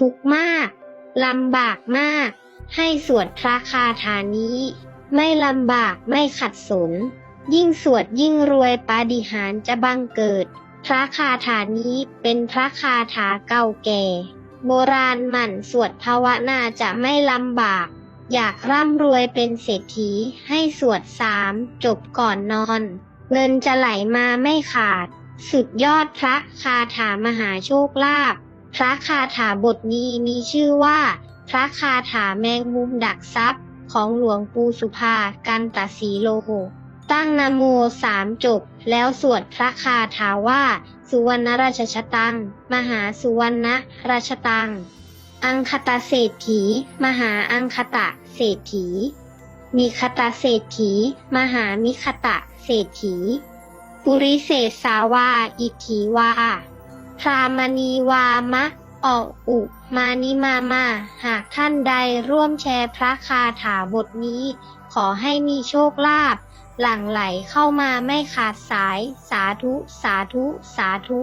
ทุกข์มากลำบากมาก ให้สวดพระคาถานี้ ไม่ลำบากไม่ขัดสน ยิ่งสวดยิ่งรวยปาฏิหาริย์จะบังเกิด พระคาถานี้เป็นพระคาถาเก่าแก่ โบราณหมั่นสวดภาวนาจะไม่ลำบาก อยากร่ำรวยเป็นเศรษฐีให้สวดสามจบก่อนนอน เงินจะไหลมาไม่ขาด สุดยอดพระคาถามหาโชคลาภ พระคาถาบทนี้มีชื่อว่า พระคาถาแมงมุมดักทรัพย์ของหลวงปู่สุภากันตสีโลโหตั้งนโมสามจบ แล้วสวดพระคาถาว่า สุวรรณราชชตัง มหาสุวรรณราชตัง อังคตเศรษฐี มหาอังคตะเศรษฐี มีคตเศรษฐี มหามิคตะเศรษฐี ปุริเศษสาวา อิทธิวา พรามณีวามะออกอุมานิมามา หากท่านใดร่วมแชร์พระคาถาบทนี้ ขอให้มีโชคลาภหลั่งไหลเข้ามาไม่ขาดสาย สาธุ สาธุ สาธุ